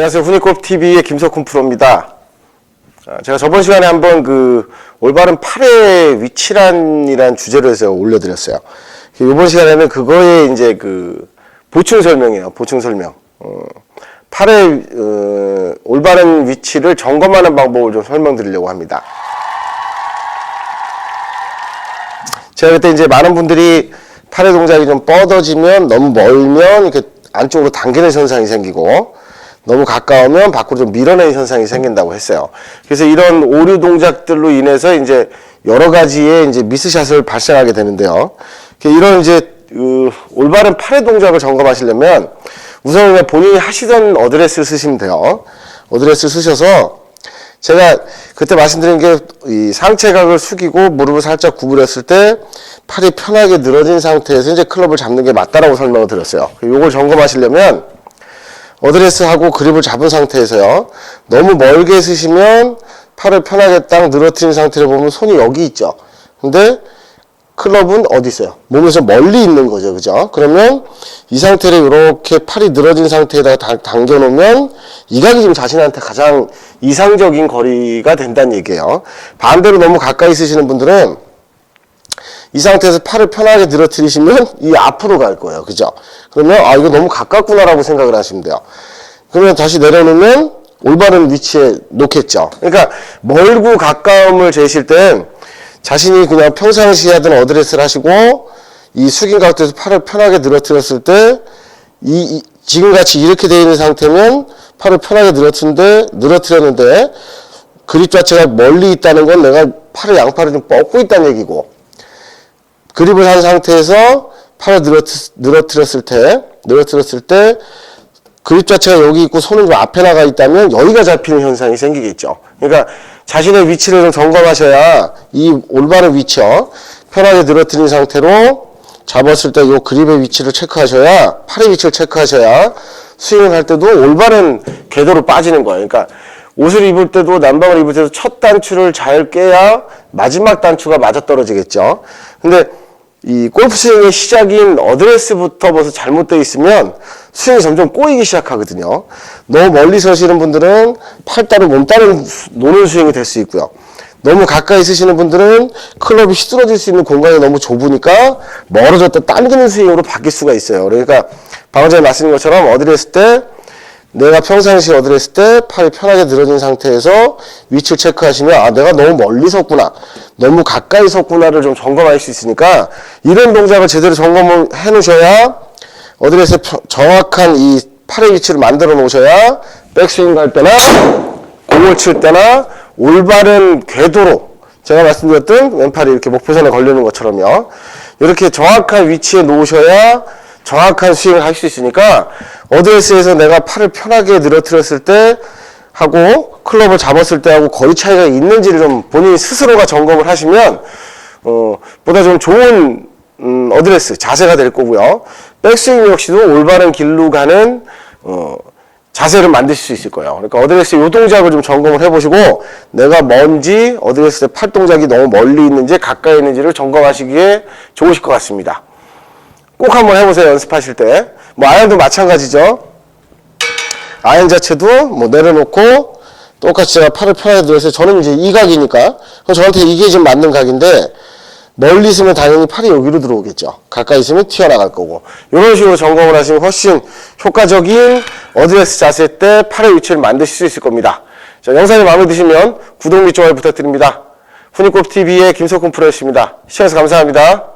안녕하세요. 후니콜 TV의 김석훈 프로입니다. 아, 제가 저번 시간에 한번 그 올바른 팔의 위치란이란 주제로 해서 올려드렸어요. 이번 시간에는 그거에 이제 그 보충 설명이에요. 보충 설명. 어, 팔의 어, 올바른 위치를 점검하는 방법을 좀 설명드리려고 합니다. 제가 그때 이제 많은 분들이 팔의 동작이 좀 뻗어지면 너무 멀면 이렇게 안쪽으로 당기는 현상이 생기고 너무 가까우면 밖으로 좀 밀어내는 현상이 생긴다고 했어요. 그래서 이런 오류 동작들로 인해서 이제 여러 가지의 이제 미스샷을 발생하게 되는데요. 이런 이제 그 올바른 팔의 동작을 점검하시려면 우선 본인이 하시던 어드레스를 쓰시면 돼요. 어드레스를 쓰셔서 제가 그때 말씀드린 게 이 상체각을 숙이고 무릎을 살짝 구부렸을 때 팔이 편하게 늘어진 상태에서 이제 클럽을 잡는 게 맞다라고 설명을 드렸어요. 요걸 점검하시려면 어드레스하고 그립을 잡은 상태에서요. 너무 멀게 쓰시면 팔을 편하게 딱 늘어뜨린 상태로 보면 손이 여기 있죠. 근데 클럽은 어디 있어요? 몸에서 멀리 있는 거죠. 그죠? 그러면 이 상태를 이렇게 팔이 늘어진 상태에다가 다- 당겨 놓으면 이 각이 지금 자신한테 가장 이상적인 거리가 된다는 얘기예요. 반대로 너무 가까이 쓰시는 분들은 이 상태에서 팔을 편하게 늘어뜨리시면 이 앞으로 갈 거예요. 그죠? 그러면 아 이거 너무 가깝구나라고 생각을 하시면 돼요. 그러면 다시 내려놓으면 올바른 위치에 놓겠죠. 그러니까 멀고 가까움을 재실 땐 자신이 그냥 평상시에 하던 어드레스를 하시고 이 숙인 각도에서 팔을 편하게 늘어뜨렸을 때 이, 이 지금같이 이렇게 되어 있는 상태면 팔을 편하게 늘어뜨는데 늘어뜨렸는데 그립 자체가 멀리 있다는 건 내가 팔을 양팔을 좀 뻗고 있다는 얘기고 그립을 한 상태에서 팔을 늘어뜨, 늘어뜨렸을 때, 늘어뜨렸을 때, 그립 자체가 여기 있고 손은 좀 앞에 나가 있다면 여기가 잡히는 현상이 생기겠죠. 그러니까 자신의 위치를 좀 점검하셔야 이 올바른 위치요. 편하게 늘어뜨린 상태로 잡았을 때 이 그립의 위치를 체크하셔야, 팔의 위치를 체크하셔야 스윙을 할 때도 올바른 궤도로 빠지는 거예요. 그러니까 옷을 입을 때도 난방을 입을 때도 첫 단추를 잘 깨야 마지막 단추가 맞아 떨어지겠죠. 근데 이 골프 스윙의 시작인 어드레스부터 벌써 잘못되어 있으면 스윙이 점점 꼬이기 시작하거든요. 너무 멀리 서시는 분들은 팔 따로 몸 따로 노는 스윙이 될 수 있고요. 너무 가까이 쓰시는 분들은 클럽이 휘둘러질 수 있는 공간이 너무 좁으니까 멀어졌다 당기는 스윙으로 바뀔 수가 있어요. 그러니까 방금 전에 말씀드린 것처럼 어드레스 때 내가 평상시 어드레스 때 팔이 편하게 늘어진 상태에서 위치를 체크하시면 아 내가 너무 멀리 섰구나 너무 가까이 섰구나를 좀 점검할 수 있으니까 이런 동작을 제대로 점검을 해 놓으셔야 어드레스의 펴- 정확한 이 팔의 위치를 만들어 놓으셔야 백스윙 갈 때나 공을 칠 때나 올바른 궤도로 제가 말씀드렸던 왼팔이 이렇게 목표선에 걸리는 것처럼요. 이렇게 정확한 위치에 놓으셔야 정확한 스윙을 할 수 있으니까 어드레스에서 내가 팔을 편하게 늘어뜨렸을 때 하고 클럽을 잡았을 때 하고 거리 차이가 있는지를 좀 본인 스스로가 점검을 하시면 어, 보다 좀 좋은 음, 어드레스 자세가 될 거고요. 백스윙 역시도 올바른 길로 가는 어, 자세를 만드실 수 있을 거예요. 그러니까 어드레스 요 동작을 좀 점검을 해보시고 내가 먼지 어드레스 팔 동작이 너무 멀리 있는지 가까이 있는지를 점검하시기에 좋으실 것 같습니다. 꼭 한번 해보세요 연습하실 때. 뭐 아연도 마찬가지죠. 아연 자체도 뭐 내려놓고 똑같이 제가 팔을 편하게 들어서 저는 이제 이 각이니까 그럼 저한테 이게 지금 맞는 각인데 멀리 있으면 당연히 팔이 여기로 들어오겠죠. 가까이 있으면 튀어나갈 거고 이런 식으로 점검을 하시면 훨씬 효과적인 어드레스 자세 때 팔의 위치를 만드실 수 있을 겁니다. 자, 영상이 마음에 드시면 구독 및 좋아요 부탁드립니다. 후니골프TV의 김석훈 프로였습니다. 시청해주셔서 감사합니다.